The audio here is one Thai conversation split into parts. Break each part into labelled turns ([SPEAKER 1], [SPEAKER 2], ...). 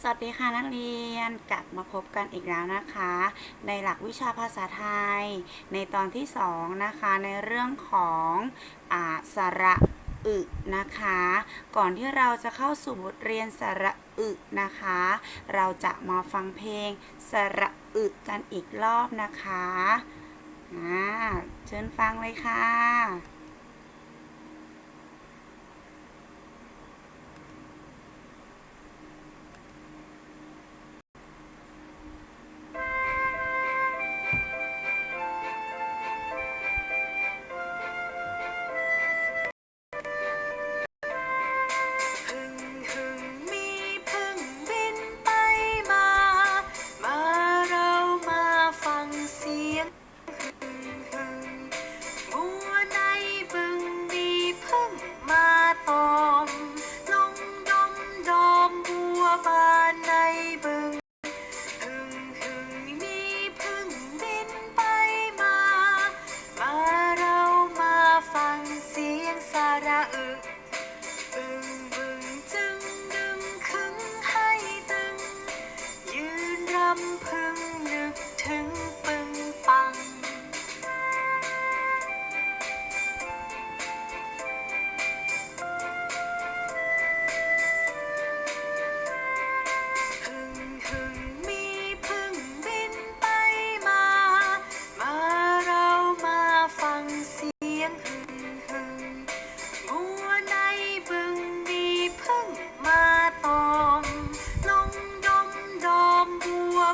[SPEAKER 1] สวัสดีค่ะนักเรียนกลับมาพบกันอีกแล้วนะคะ ในหลักวิชาภาษาไทย ในตอนที่ 2 นะคะในเรื่องของอาสระอึนะคะ ก่อนที่เราจะเข้าสู่บทเรียนสระอึนะคะ เราจะมาฟังเพลงสระอึกันอีกรอบนะคะอ่าเชิญฟังเลยค่ะ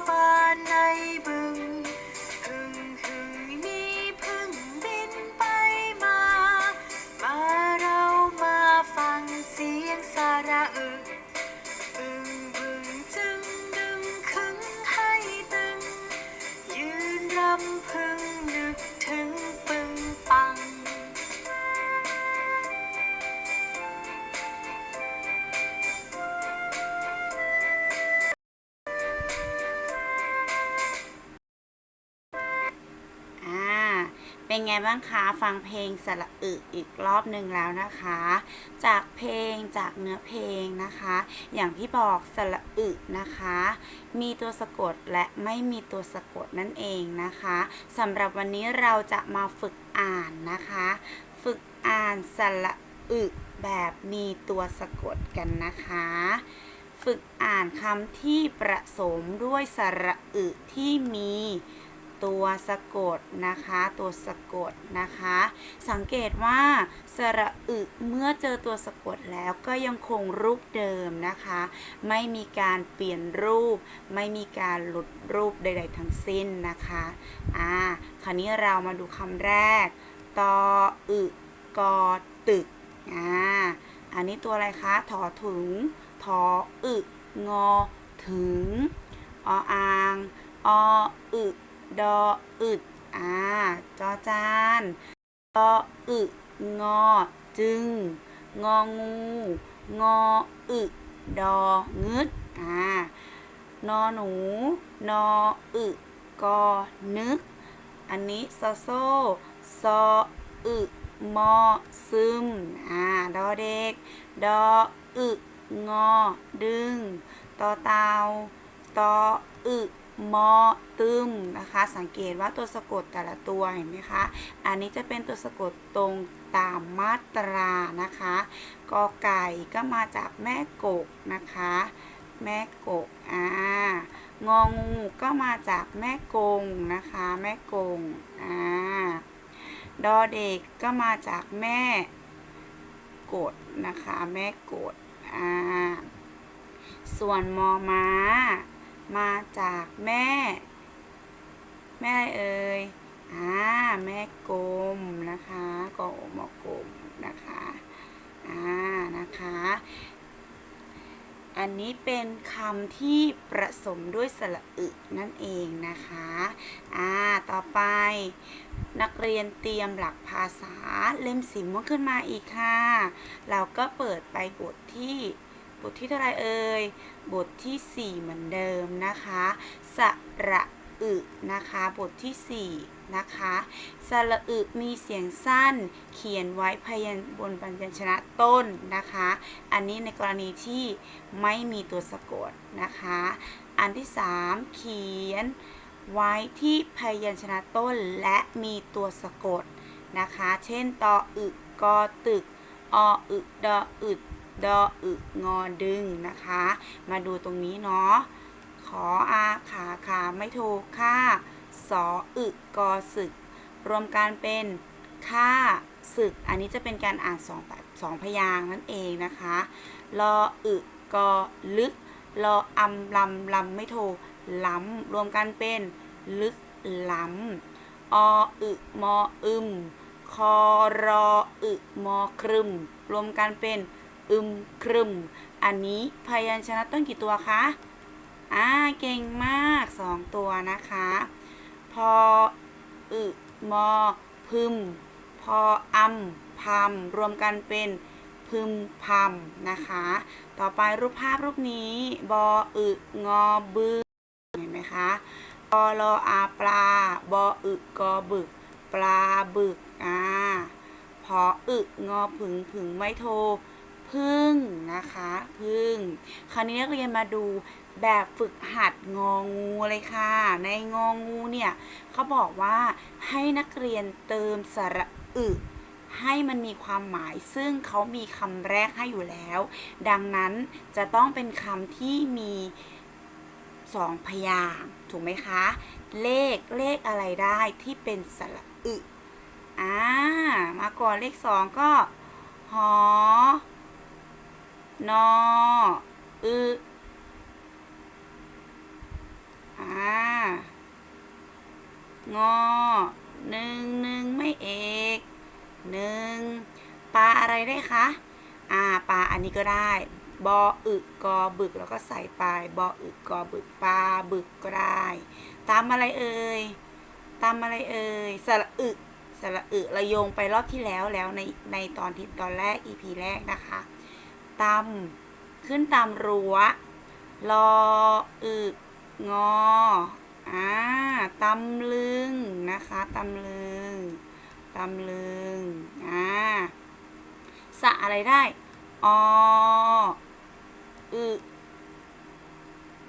[SPEAKER 2] บัว เป็นไงบ้าง
[SPEAKER 1] คะฟังเพลงสระอึอีกรอบหนึ่งแล้วนะคะ จากเพลงจากเนื้อเพลงนะคะ อย่างที่บอกสระอึนะคะ มีตัวสะกดและไม่มีตัวสะกดนั่นเองนะคะสำหรับวันนี้เราจะมาฝึกอ่านนะคะ ฝึกอ่านสระอึแบบมีตัวสะกดกันนะคะ ฝึกอ่านคำที่ประสมด้วยสระอึที่มี ตัวสะกดนะคะ ตัวสะกดนะคะ สังเกตว่าสระอึเมื่อเจอตัวสะกดแล้วก็ยังคงรูปเดิมนะคะ ไม่มีการเปลี่ยนรูป ไม่มีการหลุดรูปใด ๆ ทั้งสิ้นนะคะอ่าคราวนี้เรามาดูคำแรกตออึกอตึกอ่าอันนี้ตัวอะไรคะถอถุงทออึงอถึงออ่างออึ ดออึดอ่าจอจานตออึงอจึง งองู งออึดองึดอ่านอหนู นออึกอนึก อันนี้ซอโซซออึมอซึม อ่า ดอเด็ก ดออึงอดึง ตอเตาตออึ มอตึมนะคะ สังเกตว่าตัวสะกดแต่ละตัวเห็นไหมคะ อันนี้จะเป็นตัวสะกดตรงตามมาตรานะคะกอไก่ก็มาจากแม่กกนะคะ แม่กกอ่างองูก็มาจากแม่กงนะคะ แม่กงอ่าดอเด็กก็มาจากแม่กดนะคะ แม่กดอ่าส่วนมอม้า มาจากแม่ แม่อะไรเอ่ยอ่าแม่กลมนะคะกอมอกลมนะคะอ่านะคะ อันนี้เป็นคำที่ประสมด้วยสระอึนั่นเองนะคะอ่าต่อไปนักเรียนเตรียมหลักภาษาเล่มสีม่วงขึ้นมาอีกค่ะ เราก็เปิดไปบทที่ บทที่เท่าไรเอ่ย บทที่ 4 เหมือนเดิมนะคะ สระอึนะคะ บทที่ 4 นะคะ สระอึมีเสียงสั้น เขียนไว้พยัญบนพยัญชนะต้นนะคะ อันนี้ในกรณีที่ไม่มีตัวสะกดนะคะ อันที่ 3 เขียนไว้ที่พยัญชนะต้นและมีตัวสะกดนะคะ เช่น ตออึกอตึก ออึดออึด ดออึงอดึงนะคะ มาดูตรงนี้เนาะขออาขาขาไม่ถูกค่าสออึกอศึก รวมกันเป็นค่าศึก อันนี้จะเป็นการอ่านสองแบบสองพยางนั่นเองนะคะลออึกอลึกลออำลำลำไม่โทล้ำรวมกันเป็นลึกล้ำออึมออึมคอรออึมอครึม รวมกันเป็น อึมครึม อันนี้พยัญชนะต้นกี่ตัวคะอ่าเก่งมากสองตัวนะคะ พออึมอพึม พออำพำรวมกันเป็นพึมพำนะคะ ต่อไปรูปภาพรูปนี้บออึงอบึกเห็นไหมคะปอลออาปลาบออึกอบึก ปลาบึกอ่าพออึงอผึงผึงไม่โท พึ่งนะคะพึ่งคราวนี้นักเรียนมาดูแบบฝึกหัดงองูเลยค่ะ ในงองูเนี่ยเขาบอกว่าให้นักเรียนเติมสระอึให้มันมีความหมายซึ่งเขามีคำแรกให้อยู่แล้ว ดังนั้นจะต้องเป็นคำที่มีสองพยางถูกไหมคะ เลขเลขอะไรได้ที่เป็นสระอึอ่ามาก่อนเลขสองก็หอ นออึอ่างอหนึ่งหนึ่งไม่เอกหนึ่งปลาอะไรได้คะอ่าปลาอันนี้ก็ได้บออึกกอบึกแล้วก็ใส่ไปบออึกอบึกปลาบึกก็ได้ ตามอะไรเอ่ยตามอะไรเอ่ยสระอึสระอึระโยงไปรอบที่แล้วแล้วในในตอนที่ตอนแรก EP แรกนะคะ ตำขึ้นตามรั้วรออึกงออ่าตำลึงนะคะตำลึงตำลึงอ่าสะอะไรได้ออึ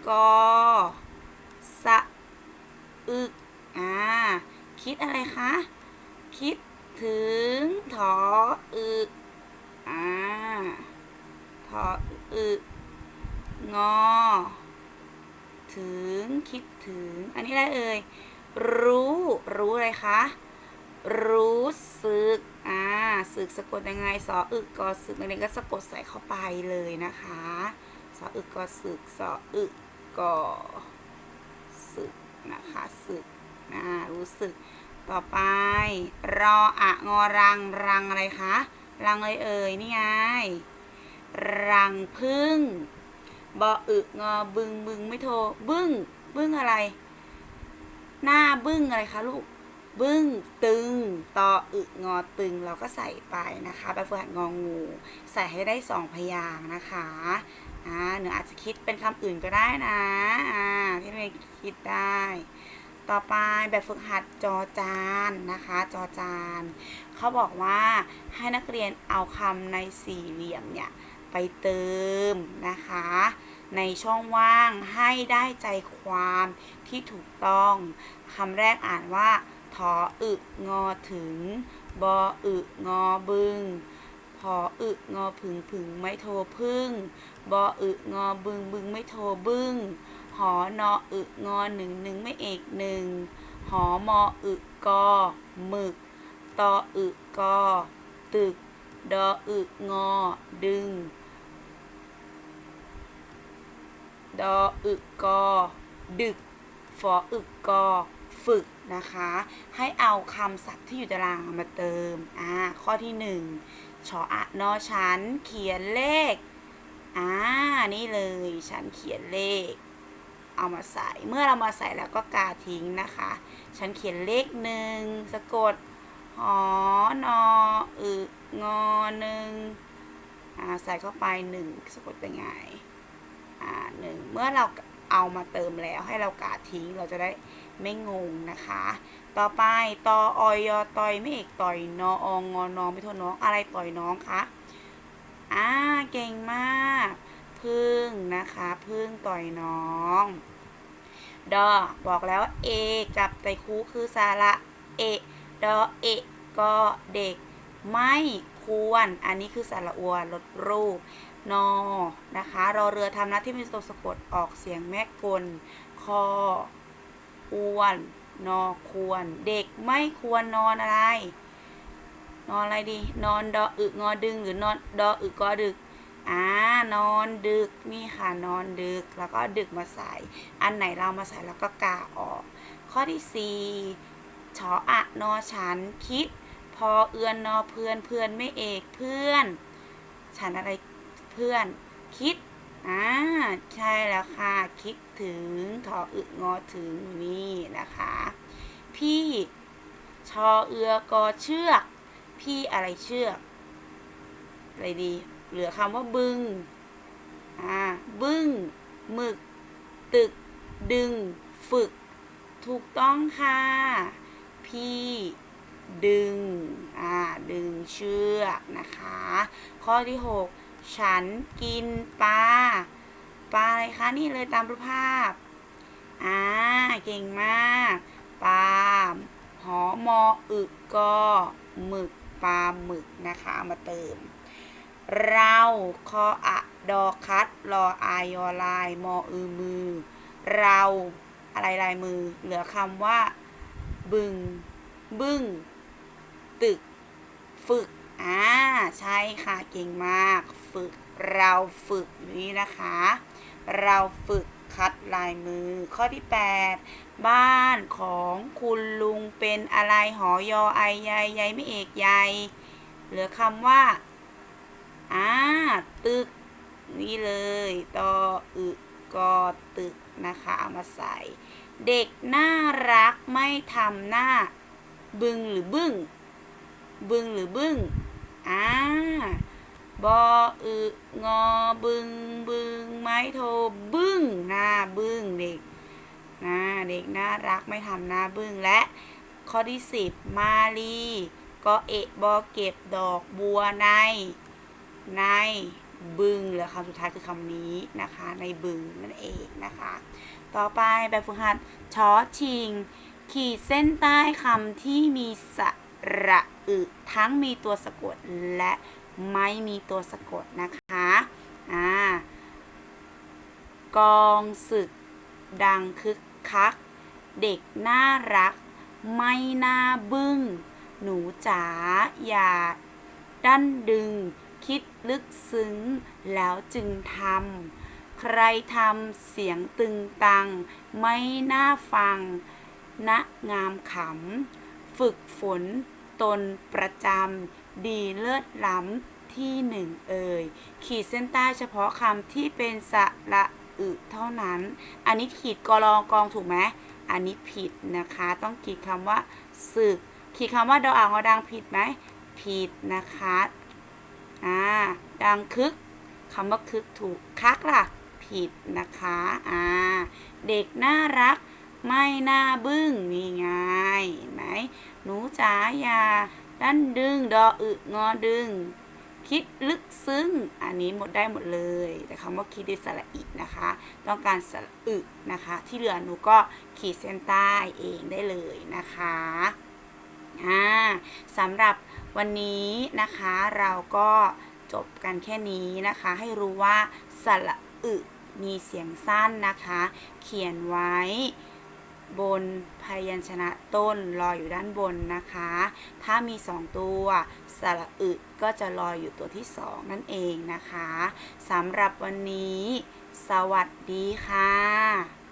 [SPEAKER 1] กอสะอึกอ่าคิดอะไรคะ คิดถึงถออึกอ่า ออึงอ ถึงคิดถึง อันนี้อะไรเอ่ย รู้ รู้อะไรคะ รู้สึก อ่าสึกสะกดยังไง สออึกกอสึกนักเรียนก็สะกดใส่เข้าไปเลยนะคะ สออึกกอสึก สออึกกอสึกนะคะสึกอ่ารู้สึก ต่อไป รออะงอรัง รังอะไรคะ รังเลยเอ่ย นี่ไง รังพึ่งบออึงอบึงบึงไม่โทรบึ้งบึ้งอะไร หน้าบึ้งอะไรคะลูก บึ้งตึงตออึงอตึงเราก็ใส่ไปนะคะแบบฝึกหัดงองู ใส่ให้ได้สองพยางค์นะคะอ่าหนูอาจจะคิดเป็นคำอื่นก็ได้นะอ่าที่เราคิดได้ ต่อไปแบบฝึกหัดจอจานนะคะ จอจานเขาบอกว่าให้นักเรียนเอาคำในสี่เหลี่ยมเนี่ย ไปเติมนะคะ ในช่องว่างให้ได้ใจความที่ถูกต้องคำแรกอ่านว่าทออึงอถึง บออึงอบึงพออึงอผึงผึงไม่โทรพึ่ง บออึงอบึงบึงไม่โทรบึ้งหอนออึงอหนึ่งหนึ่งไม่เอกหนึ่งหอมออึกอหมึกตออึกอตึก ดออึงอดึง ดออึกกอ ดึกฟออึกกอ ฝึกนะคะ ให้เอาคำศัพท์ที่อยู่ตารางมาเติม อ่า ข้อที่หนึ่งชออะนอฉัน เขียนเลข อ่า นี่เลย ฉันเขียนเลข เอามาใส่ เมื่อเรามาใส่แล้วก็กาทิ้งนะคะ ฉันเขียนเลขหนึ่ง สะกดหอนออึงอหนึ่งอ่า ใส่เข้าไปหนึ่งสะกดเป็นไง หนึ่งเมื่อเราเอามาเติมแล้วให้เรากาดทิ้งเราจะได้ไม่งงนะคะ ต่อไปตอออยอต่อยไม่เอกต่อยนอองงอนองไม่โทษน้องอะไรต่อยน้องคะอ่าเก่งมากพึ่งนะคะพึ่งต่อยน้องดอบอกแล้วว่าเอกับไตคูคือสาระเอดอเอกก็เด็กไม่ควร อันนี้คือสาระอวลดรูป นอนะคะรอเรือทำหน้าที่เป็นตัวสะกดออกเสียงแม่กลคออ้วนนอควร เด็กไม่ควรนอนอะไร นอนอะไรดี นอนดออึงอดึงหรือนอนดออึกอดึกอ่านอนดึกนี่ค่ะนอนดึกแล้วก็ดึกมาใส่ อันไหนเรามาใส่แล้วก็กาออก ข้อที่สี่ชออะนอฉันคิด พอเอือนนอเพื่อนเพื่อนไม่เอกเพื่อน ฉันอะไร เพื่อน คิดอ่าใช่แล้วค่ะ คิดถึงทออึงอถึงนี่นะคะ พี่ชอเอือกอเชือก พี่อะไรเชือกอะไรดี เหลือคำว่าบึงอ่าบึ้งหมึก ตึก ดึง ฝึก ถูกต้องค่ะ พี่ดึง อ่า ดึงเชือกนะคะ ข้อที่ 6 ฉันกินปลา ปลาอะไรคะนี่เลยตามรูปภาพ อ่า เก่งมาก ปลา หอมออึกก็หมึกปลาหมึกนะคะมาเติม เราคออะดอคัดรออายอลายมออือมือ เราอะไรลายมือ เหลือคำว่า บึง บึ้ง ตึก ฝึก อ่าใช่ค่ะเก่งมาก ฝึกเราฝึกนี้นะคะ เราฝึกคัดลายมือ ข้อที่ 8 บ้านของคุณลุงเป็นอะไรหอยอไอใยใยไม่เอกใยเหลือคำว่าอ่าตึกนี่เลยตออึกอตึกนะคะ เอามาใส่ เด็กน่ารักไม่ทำหน้า บึงหรือบึ้ง บึงหรือบึ้ง อ่าบออึงอบึงบึงไม้โทบึ้งหน้าบึ้งเด็กนะเด็กน่ารักไม่ทำหน้าบึ้งและข้อที่สิบมาลีก็เอะบอเก็บดอกบัวใน ในบึงเหลือคำสุดท้ายคือคำนี้นะคะ ในบึงนั่นเองนะคะ ต่อไปแบบฝึกหัดชอชิง ขีดเส้นใต้คำที่มีสระ ระอึทั้งมีตัวสะกดและไม่มีตัวสะกดนะคะอ่ากองศึก ดังคึกคัก เด็กน่ารัก ไม่น่าบึ้ง หนูจ๋าอย่าดั้นดึง คิดลึกซึ้ง แล้วจึงทำ ใครทำเสียงตึงตัง ไม่น่าฟังณงามขำ ฝึกฝน ตนประจำดีเลิศล้ำที่หนึ่งเอ่ย ขีดเส้นใต้เฉพาะคำที่เป็นสระอึเท่านั้น อันนี้ขีดกรองกองถูกไหมอันนี้ผิดนะคะ ต้องขีดคำว่าศึก ขีดคำว่าดออ่างอดังผิดไหมผิดนะคะอ่าดังคึกคำว่าคึกถูกคักล่ะผิดนะคะอ่าเด็กน่ารัก ไม่น่าบึ้งนี่ไงเห็นหนูจ๋าอย่าดันดึงดออึงอดึง คิดลึกซึ้ง อันนี้หมดได้หมดเลย แต่คำว่าคิดด้วยสระอินะคะ ต้องการสระอึนะคะ ที่เหลือหนูก็ขีดเส้นใต้เองได้เลยนะคะอ่าสำหรับวันนี้นะคะเราก็จบกันแค่นี้นะคะ ให้รู้ว่าสระอึมีเสียงสั้นนะคะ เขียนไว้ บนพยัญชนะต้นลอยอยู่ด้านบนนะคะ ถ้ามีสองตัวสระอึก็จะลอยอยู่ตัวที่สองนั่นเองนะคะสำหรับวันนี้ สวัสดีค่ะ